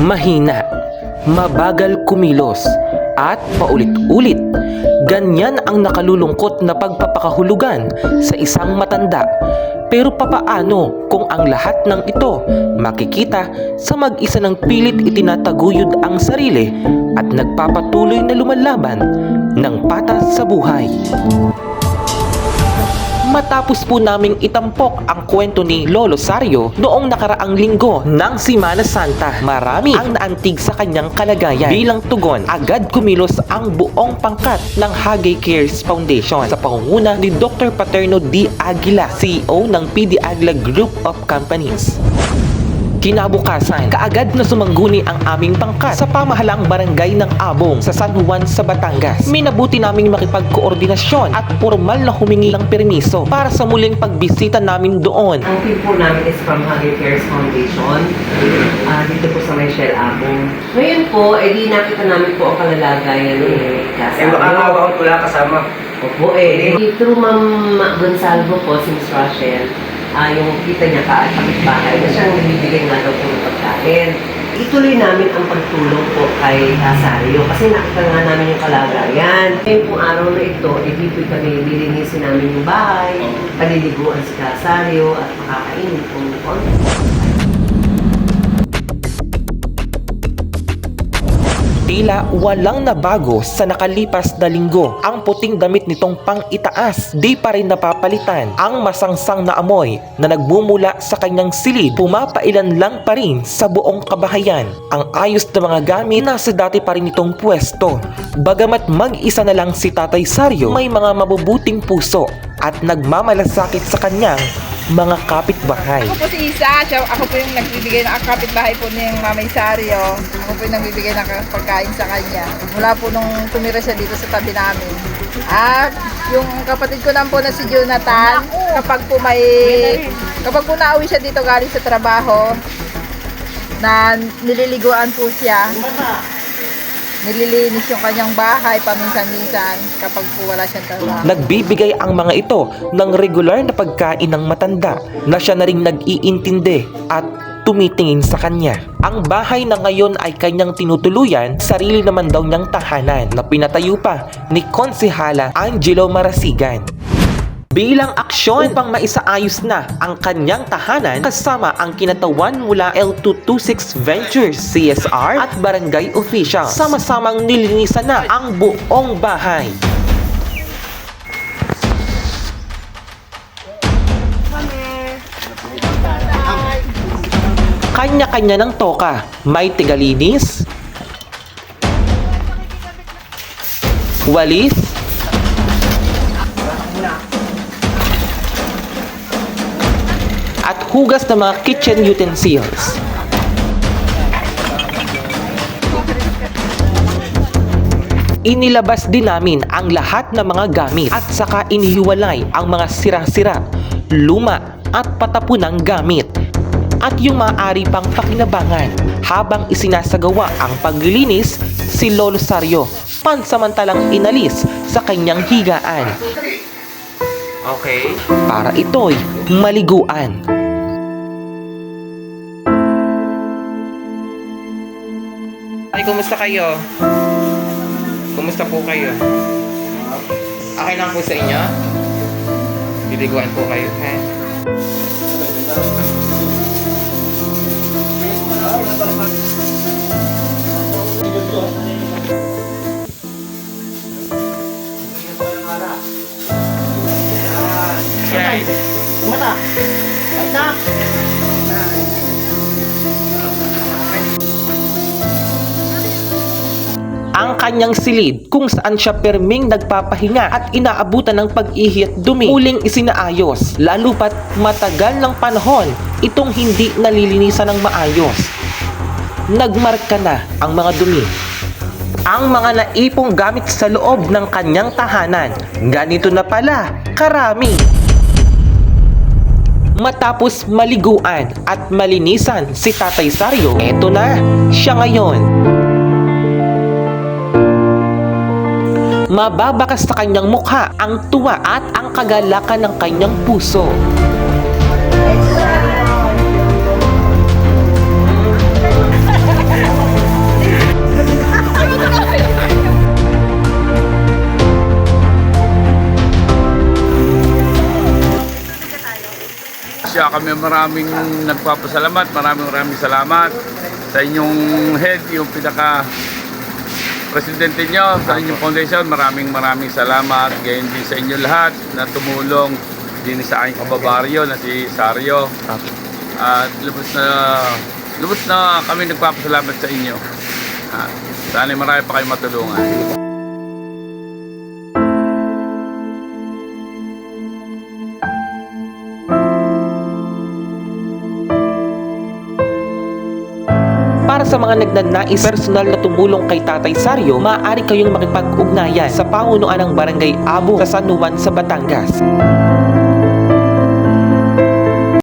mahina, mabagal kumilos, at paulit-ulit. Ganyan ang nakalulungkot na pagpapakahulugan sa isang matanda. Pero papaano kung ang lahat ng ito makikita sa mag-isa ng pilit itinataguyod ang sarili at nagpapatuloy na lumalaban ng patas sa buhay? Matapos po naming itampok ang kwento ni Lolo Sario noong nakaraang linggo ng Simana Santa, marami ang naantig sa kanyang kalagayan. Bilang tugon, agad kumilos ang buong pangkat ng Hagay Cares Foundation sa pangunguna ni Dr. Paterno D. Aguila, CEO ng PD Agla Group of Companies. Kinabukasan, kaagad na sumangguni ang aming pangkat sa pamahalang barangay ng Abong sa San Juan sa Batangas. Minabuti naming makipagkoordinasyon at formal na humingi ng permiso para sa muling pagbisita namin doon. Ang team po namin is from Hungry Cares Foundation. Ah, dito po sa Michelle Abong. Ngayon po, eh di nakita namin po ang kalalagayan ni Eh, Casa. makakawa ko wala kasama. Opo eh. Through Ma'am Gonsalvo po, si Miss Rachel, ah, yung kita niya ka at kapitbahay na siyang nagbibigay nga daw ng pagkain. Ituloy namin ang pagtulong po kay Asario kasi nakita nga namin yung kalagayan. Ngayon pong araw na ito, eh dito kami lilinisin namin yung bahay, paliliguan si Asario at makakainin po ng konti. Tila walang nabago sa nakalipas na linggo. Ang puting damit nitong pang-itaas, di pa rin napapalitan. Ang masangsang na amoy na nagmumula sa kanyang silid, pumapailan lang pa rin sa buong kabahayan. Ang ayos na mga gamit nasa dati pa rin itong pwesto. Bagamat mag-isa na lang si Tatay Saryo, may mga mabubuting puso at nagmamalasakit sa kanyang mga kapitbahay. Ako po si Isa, siya, ako po yung nagbibigay ng kapitbahay po ng Mamay Sario. Ako po yung nagbibigay ng pagkain sa kanya. Mula po nung tumira siya dito sa tabi namin. At yung kapatid ko naman po na si Jonathan, kapag po may, kapag po nauwi siya dito galing sa trabaho, na nililiguan po siya, nililinis yung kanyang bahay paminsan-minsan kapag po wala siyang trabaho. Nagbibigay ang mga ito ng regular na pagkain ng matanda na siya na rin nag-iintindi at tumitingin sa kanya. Ang bahay na ngayon ay kanyang tinutuluyan, sarili naman daw niyang tahanan na pinatayo pa ni Konsehala Angelo Marasigan. Bilang aksyon upang maisaayos na ang kanyang tahanan kasama ang kinatawan mula L226 Ventures, CSR at barangay official. Sama-samang nilinisan na ang buong bahay. Kanya-kanya ng toka. May tigalinis, walis, at hugas ng mga kitchen utensils. Inilabas din namin ang lahat ng mga gamit at saka inihiwalay ang mga sira-sira, luma at patapunang gamit at yung maaari pang pakinabangan habang isinasagawa ang paglilinis si Lolo Sario pansamantalang inalis sa kanyang higaan Okay. para ito'y maliguan. Kumusta kayo? Kumusta po kayo? Okay lang po sa inyo? Biliguan po kayo, ha? Ang kanyang silid kung saan siya perming nagpapahinga at inaabutan ng pag-ihi at dumi muling isinaayos lalo pat matagal ng panahon itong hindi nalilinisan ng maayos. Nagmarka na ang mga dumi. Ang mga naipong gamit sa loob ng kanyang tahanan, ganito na pala, karami. Matapos maliguan at malinisan si Tatay Sario, eto na, siya ngayon. mababakas sa kanyang mukha ang tuwa at ang kagalakan ng kanyang puso. siya kami maraming nagpapasalamat, maraming maraming salamat sa inyong head, yung pinaka presidente nyo, sa inyong foundation, maraming maraming salamat. Gayon din sa inyo lahat na tumulong din sa aking kababaryo na si Sario. At lubos na lubos na kami nagpapasalamat sa inyo. Sana marami pa kayong matulungan. Para sa mga nagnanais personal na tumulong kay Tatay Saryo, maaari kayong makipag-ugnayan sa pamunuan ng Barangay Abo sa San Juan sa Batangas.